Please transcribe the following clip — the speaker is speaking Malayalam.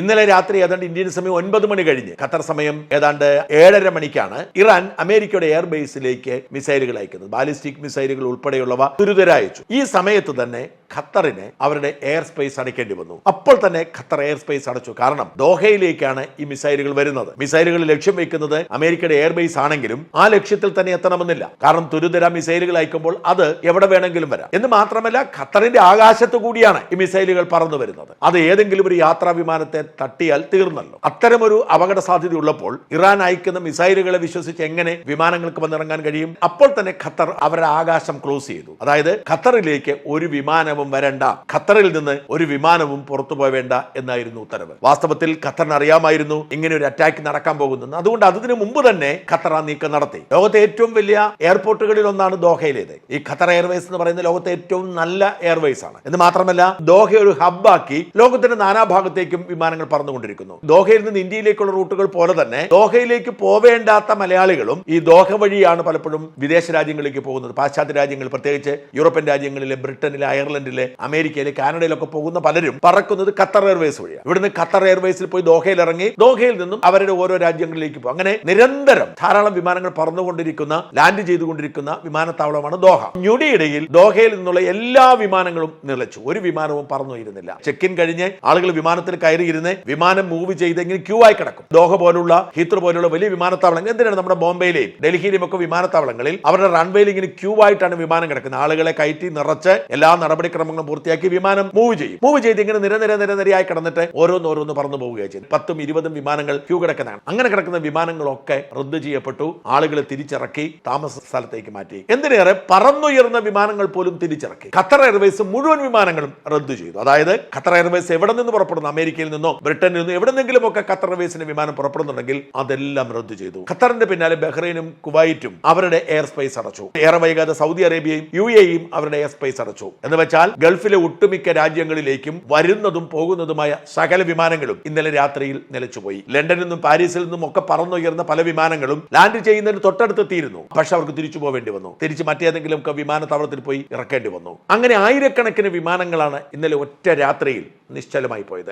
ഇന്നലെ രാത്രി ഏതാണ്ട് ഇന്ത്യൻ സമയം ഒൻപത് മണി കഴിഞ്ഞ് ഖത്തർ സമയം ഏതാണ്ട് ഏഴര മണിക്കാണ് ഇറാൻ അമേരിക്കയുടെ എയർബേസിലേക്ക് മിസൈലുകൾ അയക്കുന്നത്. ബാലിസ്റ്റിക് മിസൈലുകൾ ഉൾപ്പെടെയുള്ളവ അയച്ചു ഈ സമയത്ത് തന്നെ ഖത്തറിന് അവരുടെ എയർ സ്പേസ് അടയ്ക്കേണ്ടി വന്നു. അപ്പോൾ തന്നെ ഖത്തർ എയർ സ്പേസ് അടച്ചു. കാരണം ദോഹയിലേക്കാണ് ഈ മിസൈലുകൾ വരുന്നത്. മിസൈലുകൾ ലക്ഷ്യം വെക്കുന്നത് അമേരിക്കയുടെ എയർ ബേസ് ആണെങ്കിലും ആ ലക്ഷ്യത്തിൽ തന്നെ എത്തണമെന്നില്ല. കാരണം തുരുതര മിസൈലുകൾ അയക്കുമ്പോൾ അത് എവിടെ വേണമെങ്കിലും വരാം. എന്ന് മാത്രമല്ല ഖത്തറിന്റെ ആകാശത്തു കൂടിയാണ് ഈ മിസൈലുകൾ പറന്നു വരുന്നത്. അത് ഏതെങ്കിലും ഒരു യാത്രാ വിമാനത്തെ തട്ടിയാൽ തീർന്നല്ലോ. അത്തരമൊരു അപകട സാധ്യത ഉള്ളപ്പോൾ ഇറാൻ അയക്കുന്ന മിസൈലുകളെ വിശ്വസിച്ച് എങ്ങനെ വിമാനങ്ങൾക്ക് വന്നിറങ്ങാൻ കഴിയും? അപ്പോൾ തന്നെ ഖത്തർ അവരുടെ ആകാശം ക്ലോസ് ചെയ്തു. അതായത് ഖത്തറിലേക്ക് ഒരു വിമാനവും വരണ്ട. ഖത്തറിൽ നിന്ന് ഒരു വിമാനവും പുറത്തു പോവേണ്ട എന്നായിരുന്നു ഉത്തരവ്. വാസ്തവത്തിൽ ഖത്തറിന് അറിയാമായിരുന്നു ഇങ്ങനെ ഒരു അറ്റാക്ക് നടക്കാൻ പോകുന്നത് അതുകൊണ്ട് അതിനു മുമ്പ് തന്നെ ഖത്തർ ആ നീക്കം നടത്തി. ലോകത്തെ ഏറ്റവും വലിയ എയർപോർട്ടുകളിൽ ഒന്നാണ് ദോഹയിലേത്. ഈ ഖത്തർ എയർവേസ് എന്ന് പറയുന്ന ലോകത്തെ ഏറ്റവും നല്ല എയർവേസ് ആണ്. എന്ന് മാത്രമല്ല ദോഹ ഒരു ഹബ്ബാക്കി ലോകത്തിന്റെ നാനാഭാഗത്തേക്കും വിമാനങ്ങൾ പറന്നുകൊണ്ടിരിക്കുന്നു. ദോഹയിൽ നിന്ന് ഇന്ത്യയിലേക്കുള്ള റൂട്ടുകൾ പോലെ തന്നെ ദോഹയിലേക്ക് പോവേണ്ടാത്ത മലയാളികളും ഈ ദോഹ വഴിയാണ് പലപ്പോഴും വിദേശ രാജ്യങ്ങളിലേക്ക് പോകുന്നത്. പാശ്ചാത്യ രാജ്യങ്ങൾ പ്രത്യേകിച്ച് യൂറോപ്യൻ രാജ്യങ്ങളിലെ ബ്രിട്ടനിലെ അയർലൻഡിലെ അമേരിക്കയിലെ കാനഡയിലൊക്കെ പോകുന്ന പലരും പറക്കുന്നത് ഖത്തർ എയർവേസ് വഴിയാണ്. ഇവിടുന്ന് ഖത്തർ എയർവേസിൽ പോയി ദോഹയിൽ ഇറങ്ങി ദോഹയിൽ നിന്നും അവരുടെ ഓരോ രാജ്യങ്ങളിലേക്ക് പോകും. അങ്ങനെ നിരന്തരം ധാരാളം വിമാനങ്ങൾ പറന്നുകൊണ്ടിരിക്കുന്ന ലാൻഡ് ചെയ്തുകൊണ്ടിരിക്കുന്ന വിമാനത്താവളമാണ് ദോഹ. ഞൊടിയിടയിൽ ദോഹയിൽ നിന്നുള്ള എല്ലാ വിമാനങ്ങളും നിലച്ചു ഒരു വിമാനവും പറന്നുയിരുന്നില്ല ചെക്ക് ഇൻ കഴിഞ്ഞ് ആളുകൾ വിമാനത്തിൽ കയറിയിരുന്ന് വിമാനം മൂവ് ചെയ്ത് ഇങ്ങനെ ക്യൂ ആയി കിടക്കും. ദോഹ പോലുള്ള ഹീത്ര പോലുള്ള വലിയ വിമാനത്താവളങ്ങൾ എന്തിനാണ് നമ്മുടെ ബോംബെയിലെയും ഡൽഹിയിലെയും ഒക്കെ വിമാനത്താവളങ്ങളിൽ അവരുടെ റൺവേയിൽ ഇങ്ങനെ ക്യൂ ആയിട്ടാണ് വിമാനം കിടക്കുന്നത്. ആളുകളെ കയറ്റി നിറച്ച് എല്ലാ നടപടിക്രമങ്ങളും പൂർത്തിയാക്കി വിമാനം മൂവ് ചെയ്യും. മൂവ് ചെയ്ത് ഇങ്ങനെ നിരനിര നിരനിരയായി നിര നിരയായി കിടന്നിട്ട് ഓരോന്നോരോന്ന് പറന്നു പോവുകയാണ് ചെയ്തു പത്തും ഇരുപതും വിമാനങ്ങൾ ക്യൂ കിടക്കുന്നതാണ്. അങ്ങനെ കിടക്കുന്ന വിമാനങ്ങളൊക്കെ റദ്ദ് ചെയ്യപ്പെട്ടു. ആളുകളെ തിരിച്ചിറക്കി താമസ സ്ഥലത്തേക്ക് മാറ്റി. എന്തിനേറെ പറന്നുയർന്ന വിമാനങ്ങൾ പോലും തിരിച്ചിറക്കി. ഖത്തർ എയർവേസ് മുഴുവൻ വിമാനങ്ങളും റദ്ദു ചെയ്തു. അതായത് ഖത്തർ എയർവേസ് എവിടെ നിന്ന് പുറപ്പെടുന്നു? അമേരിക്കയിൽ നിന്നോ ബ്രിട്ടനിൽ നിന്നോ എവിടെ നിന്നെങ്കിലും ഒക്കെ ഖത്തർ എയർവേസിന്റെ വിമാനം പുറപ്പെടുന്നുണ്ടെങ്കിൽ അതെല്ലാം റദ്ദു ചെയ്തു. ഖത്തറിന്റെ പിന്നാലെ ബഹ്റൈനും കുവൈറ്റും അവരുടെ എയർ സ്പേസ് അടച്ചു. ഏറെ വൈകാതെ സൗദി അറേബ്യയും യു എയും അവരുടെ എയർ സ്പേസ് അടച്ചു. എന്ന് വെച്ചാൽ ഗൾഫിലെ ഒട്ടുമിക്ക രാജ്യങ്ങളിലേക്കും വരുന്നതും പോകുന്നതുമായ സകല വിമാനങ്ങളും ഇന്നലെ രാത്രിയിൽ നിലച്ചുപോയി. ലണ്ടനിൽ നിന്നും പാരീസിൽ നിന്നും ഒക്കെ പറന്നുയർന്ന പല വിമാനങ്ങളും ലാൻഡ് ചെയ്യുന്നതിന് തൊട്ടടുത്തെത്തിയിരുന്നു. പക്ഷെ അവർക്ക് തിരിച്ചു പോവേണ്ടി വന്നു. തിരിച്ച് മറ്റേതെങ്കിലും ഒക്കെ വിമാനത്താവളത്തിൽ പോയി ഇറക്കേണ്ടി വന്നു. അങ്ങനെ ആയിരക്കണക്കിന് വിമാനങ്ങളാണ് ഇന്നലെ ഒറ്റ രാത്രിയിൽ നിശ്ചലമായി പോയത്.